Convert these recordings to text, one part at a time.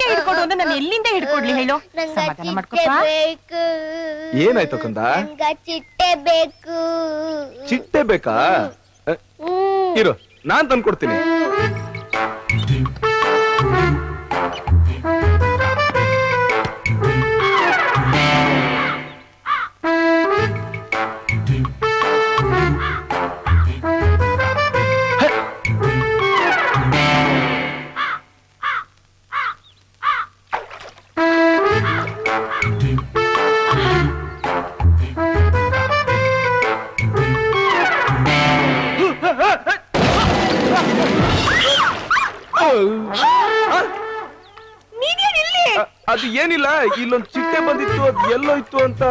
ಚಿಟ್ಟೆ ಹಿಡ್ಕೊಡು ಅಂದ್ರೆ ನಾನು ಎಲ್ಲಿಂದ ಹಿಡ್ಕೊಡ್ಲಿ ಹೇಳು? ನಂಗ ಸಮಾಧಾನ ಚಿಟ್ಟೆ ಮಾಡ್ಕೊಪ್ಪ ಬೇಕು. ಏನಾಯ್ತು ಕಂದ? ನಂಗ ಚಿಟ್ಟೆ ಬೇಕು. ಚಿಟ್ಟೆ ಬೇಕಾ? ಇರು ನಾನ್ ತಂದ್ಕೊಡ್ತೀನಿ. ನೀನೇನ್ ಇಲ್ಲಿ ಅದು ಏನಿಲ್ಲ ಇಲ್ಲೊಂದು ಚಿಟ್ಟೆ ಬಂದಿತ್ತು ಅದು ಎಲ್ಲೋಯ್ತು ಅಂತ.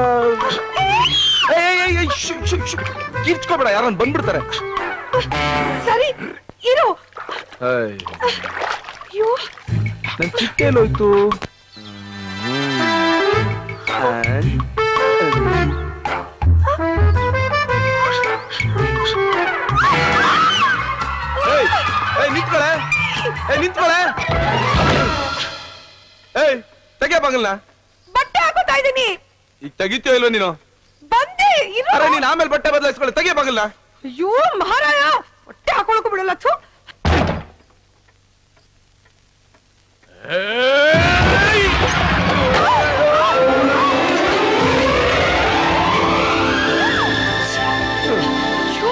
ಕಿರ್ಚ್ಕೋಬೇಡ ಯಾರನ್ನ ಬಂದ್ಬಿಡ್ತಾರೆ. ಸರಿ ಇರು. ಏಯ್, ಅಯ್ಯೋ. ನನ್ ಚಿಟ್ಟೆ ಎಲ್ಲೋಯ್ತು ನಿಂತ್ಕೊಳೆ ಏಯ್ ತೆಗಿಯ ಬಾಗಲ್ನ? ಬಟ್ಟೆ ಹಾಕೋತಾ ಇದೀನಿ ಈಗ ತೆಗಿತೀಯೋ ಇಲ್ವೋ ನೀನು? ಬಂದೆ ಇರು ಅರೆ ನೀನ್ ಆಮೇಲೆ ಬಟ್ಟೆ ಬದಲಾಯಿಸ್ಕೊಳ್ಳಿ. ತೆಗಿಯ ಬಾಗಲ್ನ? ಅಯ್ಯೋ ಮಹಾರಾಯ ಬಟ್ಟೆ ಹಾಕೊಳಕ್ಕೂ ಬಿಡಲ್ಲ ಥು. ಅಯ್ಯೋ?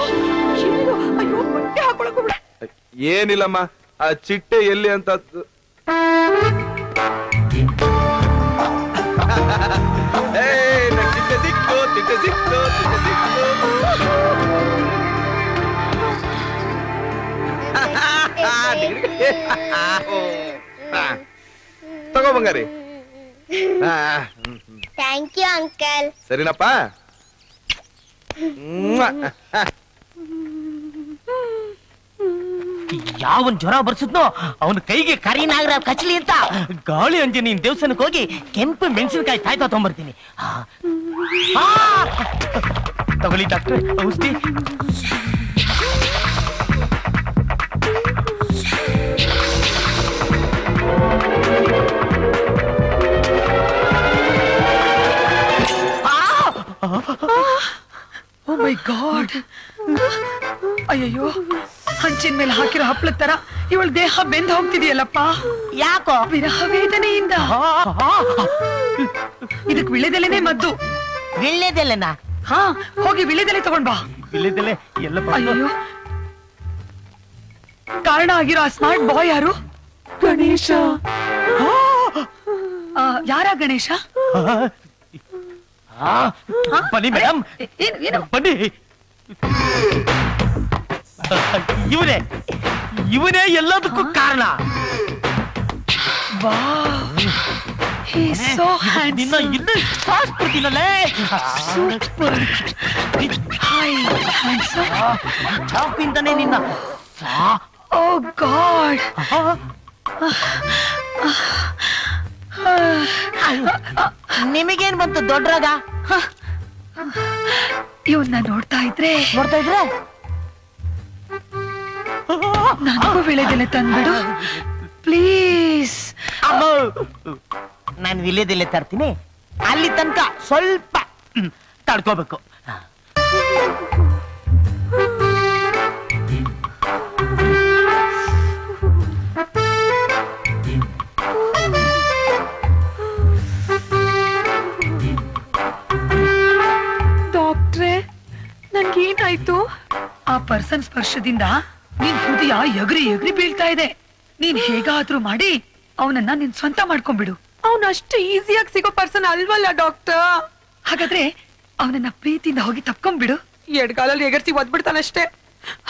ಅಯ್ಯೋ ಬಟ್ಟೆ ಹಾಕೊಳಕು ಬಿಡ ಏನಿಲ್ಲಮ್ಮ. ಆ ಚಿಟ್ಟೆ ಎಲ್ಲಿ ಅಂತ ಚಿಟ್ಟೆ ಸಿಕ್ತು ಚಿಟ್ಟೆ ಸಿಕ್ತು ಚಿಟ್ಟೆ ಸಿಕ್ತು. ತಗೋ ಬಂಗಾರಿ. ಆ. Thank you uncle ಸರಿನಪ್ಪ. ಯಾವನ್ ಜ್ವರ ಬರ್ಸಿದ್ನೋ ಅವನ ಕೈಗೆ ಕರಿ ನಾಗರ ಕಚ್ಲಿ ಅಂತ ಗಾಳಿ ಅಂಜನಿನ್ ದೇವಸ್ಥಾನಕ್ಕೆ ಹೋಗಿ ಕೆಂಪು ಮೆಣಸಿನಕಾಯಿ ತಾಯ್ತಾ ತಗೊಂಬರ್ತೀನಿ ಆ. ಆ! ತಗೊಳ್ಳಿ ಡಾಕ್ಟ್ರೆ ಔಷಧಿ ಓ ಮೈ ಗಾಡ್ ಅಯ್ಯಯ್ಯೋ ಹಂಚಿನ ಮೇಲೆ ಹಾಕಿರೋ ಹಪ್ಪಳ ತರ ಇವಳ ದೇಹ ಬೆಂದ್ ಹೋಗ್ತಿದೆಯಲ್ಲಪ್ಪ? ಯಾಕೋ? ವಿರಹ ವೇದನೆಯಿಂದ ಇದಕ್ ವಿಳೆದೆಲೆನೆ ಮದ್ದು. ವಿಳ್ಳೆದೆಲೆನ ಹಾ ಹೋಗಿ ವಿಳೆದೆಲೆ ತಗೊಂಡ್ ಬಾ. ವಿಳೆದೆಲೆ ಎಲ್ಲ ಅಯ್ಯೋ ಕಾರಣ ಆಗಿರೋ ಆ ಸ್ಮಾರ್ಟ್ ಬಾಯ್ ಯಾರು? ಗಣೇಶ. ಆ, ಯಾರ ಗಣೇಶ? ಬನ್ನಿ ಮೇಡಮ್ ಏನು ಏನು? ಬನ್ನಿ. ಇವನೇ ಇವನೇ ಎಲ್ಲದಕ್ಕೂ ಕಾರಣ. ನಿನ್ನ. ಇನ್ನೂ. ಚಾಪಿಂದನೇ ನಿನ್ನ ಸಾ- Oh God. ನಿಮಗೇನ್ ಬಂತು ದೊಡ್ಡರಾಗ? ಇವನ್ನ ನೋಡ್ತಾ ಇದ್ರೆ ನೋಡ್ತಾ ಇದ್ರೆ? ನನಗೂ ವಿಳೆದೆಲೆ ತಂದ್ಬಿಡು. ಪ್ಲೀಸ್ ಅಮ್ಮ ನಾನು ವಿಲೇದೆಲೆ ತರ್ತೀನಿ. ಅಲ್ಲಿ ತನಕ ಸ್ವಲ್ಪ ತಡ್ಕೋಬೇಕು. ಡಾಕ್ಟ್ರೆ ನನ್ಗೇನಾಯ್ತು? ಆ ಪರ್ಸನ್ ಸ್ಪರ್ಶದಿಂದ ನಿನ್ ಹೃದಯ ಎಗರಿ ಎಗರಿ ಬೀಳ್ತಾ ಇದೆ. ನೀನ್ ಹೇಗಾದ್ರೂ ಮಾಡಿ ಅವನನ್ನ ನಿನ್ ಸ್ವಂತ ಮಾಡ್ಕೊಂಡ್ಬಿಡು. ಅವನ ಅಷ್ಟು ಈಸಿಯಾಗಿ ಸಿಗೋ ಪರ್ಸನ್ ಅಲ್ವಲ್ಲ ಡಾಕ್ಟರ್ ಹಾಗಾದ್ರೆ ಅವನನ್ನ ಪ್ರೀತಿಯಿಂದ ಹೋಗಿ ತಪ್ಕೊಂಡ್ಬಿಡು. ಎಡ್ಗಾಲಲ್ಲಿ ಎಗರ್ಸಿ ಒದ್ಬಿಡ್ತಾನಷ್ಟೇ.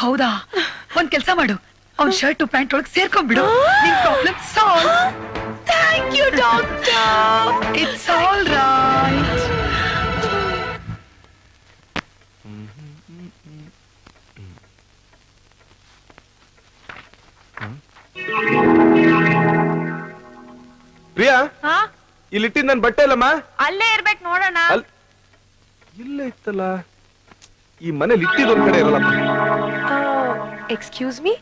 ಹೌದಾ? ಒಂದ್ ಕೆಲ್ಸ ಮಾಡು. ಅವ್ನ್ ಶರ್ಟ್ ಪ್ಯಾಂಟ್ ಒಳಗ್ ಸೇರ್ಕೊಂಡ್ಬಿಡು. ನಿನ್ problem solve thank you doctor it's all ಇಲ್ಲಿ ಇಟ್ಟಿದ್ ನನ್ ಬಟ್ಟೆ ಅಲ್ಲಮ್ಮ? ಅಲ್ಲೇ ಇರ್ಬೇಕು ನೋಡೋಣ. ಅಲ್ ಇಲ್ಲೇ ಇತ್ತಲ್ಲ? ಈ ಮನೇಲಿ ಇಟ್ಟಿದ್ ಒಂದ್ ಕಡೆ ಇರಲ್ಲಮ್ಮ. ಎಕ್ಸ್ಕ್ಯೂಸ್ ಮೀ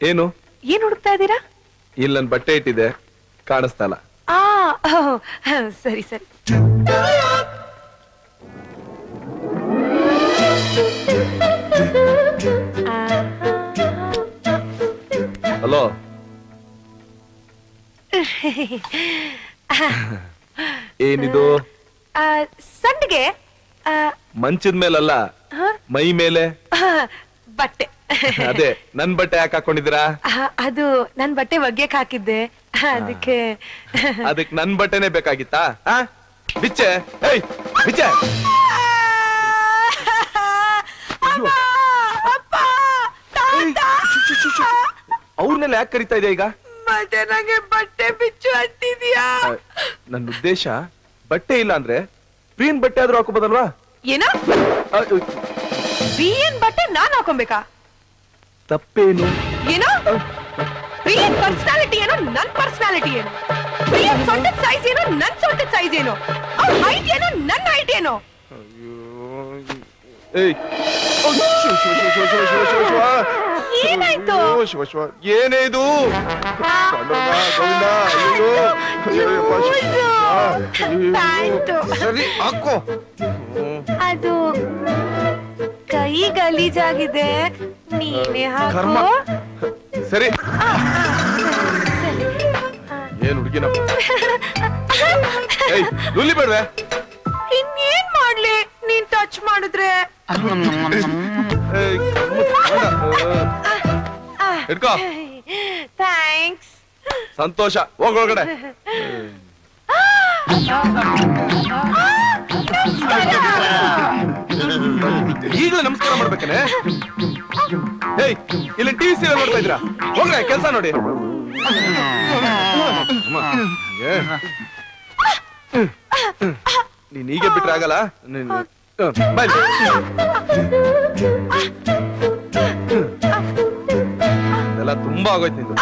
ಏನು? ಏನ್ ಹುಡುಕ್ತಾ ಇದ್ದೀರಾ? ಇಲ್ಲಿ ನನ್ ಬಟ್ಟೆ ಇಟ್ಟಿದೆ ಕಾಣಿಸ್ತಾ ಇಲ್ಲ ಆ ಓಹ್, ಸರಿ ಸರಿ. ಹಲೋ? ಏನಿದು? ಆ, ಸಂಡಿಗೆ ಮಂಚದ ಮೇಲಲ್ಲ? ಮೈ ಮೇಲೆ? ಬಟ್ಟೆ. ಅದೇ ನನ್ ಬಟ್ಟೆ ಯಾಕೆ ಹಾಕೊಂಡಿದ್ದೀರಾ? ಅದು ನನ್ ಬಟ್ಟೆ ಒಗ್ಯಕ್ ಹಾಕಿದ್ದೆ. ಅದಕ್ಕೆ. ಅದಕ್ಕೆ ನನ್ ಬಟ್ಟೆನೆ ಬೇಕಾಗಿತ್ತಾ? ಬಿಚ್ಚೆ ಏಯ್ ಬಿಚ್ಚೆ. ಅವ್ರನ್ನೆಲ್ಲ ಯಾಕೆ ಕರಿತಾ ಇದೆ ಈಗ? ಮತ್ತೆ ನಂಗೆ ಬಟ್ಟೆ ಬಿಚ್ಚು ಅಂತಿದ್ಯಾ? ನನ್ನ ಉದ್ದೇಶ ಬಟ್ಟೆ ಇಲ್ಲ ಅಂದ್ರೆ ಪ್ರೀನ್ ಬಟ್ಟೆ ಆದ್ರೂ ಹಾಕೋಬೋದಲ್ವಾ ಏನ? ಆ, ಬಿಎನ್ ಬಟ್ಟೆ ನಾನ್ ಹಾಕೊಬೇಕಾ ತಪ್ಪೇನು? ಏನೋ? ಪ್ರಿಯನ್ ಪರ್ಸನಾಲಿಟಿ ಏನೋ ನನ್ ಪರ್ಸನಾಲಿಟಿ ಏನು? ಪ್ರಿಯನ್ ಸೊಂಟದ ಸೈಜ್ ಏನೋ ನನ್ ಸೊಂಟದ ಸೈಜ್ ಏನೋ? ಅವ್ರ ಹೈಟ್ ಏನೋ ನನ್ ಹೈಟ್ ಏನೋ? ಏನಾಯ್ತು ಏನೇ ಇದು ಸರಿ ಹಾಕೋ ಅದು ಕೈ ಗಲೀಜಾಗಿದೆ ನೀನೇ ಕರ್ಮ ಸರಿ ಏನ್ ಹುಡುಗಿನ ಲುಲಿ ಬೇಡ್ವೆ ಹಿಡ್ಕೋ ಥ್ಯಾಂಕ್ಸ್ ಸಂತೋಷ ಹೋಗೊಳಗಡೆ ಈಗ ನಮಸ್ಕಾರ ಮಾಡ್ಬೇಕೇನೆ ಏಯ್ ಇಲ್ಲಿ ಟಿವಿ ಸೀರಿಯಲ್ ನೋಡ್ತಾ ಇದ್ರಾ ಹೋಗ್ರೆ ಕೆಲಸ ನೋಡಿ. ನೀನ್ ಹೀಗೆ ಬಿಟ್ರೆ ಆಗಲ್ಲ ನೀನ್- ಬನ್ನಿ. ಎಲ್ಲ ತುಂಬಾ ಆಗೋಯ್ತು ನಿಂದು